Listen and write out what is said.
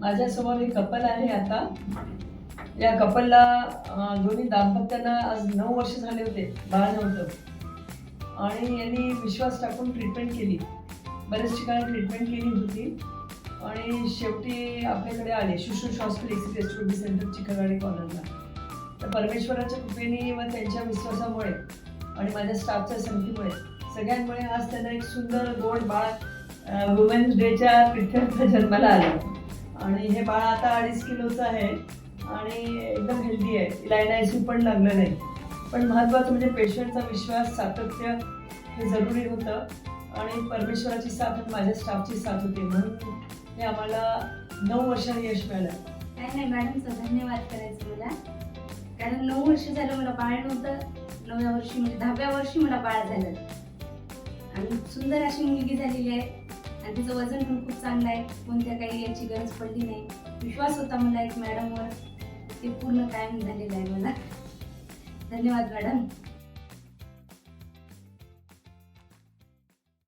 माझ्यासमोर एक कपल आहे आता. या कपलला दोन्ही दाम्पत्यांना आज नऊ वर्ष झाले होते बाळ नव्हतं. आणि यांनी विश्वास टाकून ट्रीटमेंट केली. बऱ्याच ठिकाणी ट्रीटमेंट केली होती. आणि शेवटी आपल्याकडे आले Shushrusha hospital accident centre Chikhalwadi कॉलरला तर परमेश्वराच्या कृपेने व त्यांच्या विश्वासामुळे आणि माझ्या स्टाफच्या संगतीमुळे सगळ्यांमुळे आज त्यांना एक सुंदर गोड बाळ वुमेन्स डेच्या प्रित्यर्थ जन्माला आलं आणि हे बाळ आता अडीच किलोचं आहे. आणि एकदम हेल्दी आहे. तिला एन आय सी पण लागलं नाही. पण महत्त्वाचं म्हणजे पेशंटचा विश्वास सातत्य हे जरुरी होतं. आणि परमेश्वराची साथ आणि माझ्या स्टाफची साथ होती. म्हणून हे आम्हाला नऊ वर्षांनी यश मिळालं. काय नाही मॅडमचं धन्यवाद करायचं मला. कारण नऊ वर्ष झालं मला बाळ नव्हतं. नवव्या वर्षी म्हणजे दहाव्या वर्षी मला बाळ झालं. आणि सुंदर अशी मुलगी झालेली आहे. आणि तिचं वजन पण खूप चांगलं आहे. कोणत्या काही याची गरज पडली नाही. विश्वास होता मला एक मॅडमवर. ते पूर्ण कायम झालेलं आहे मला. धन्यवाद मॅडम.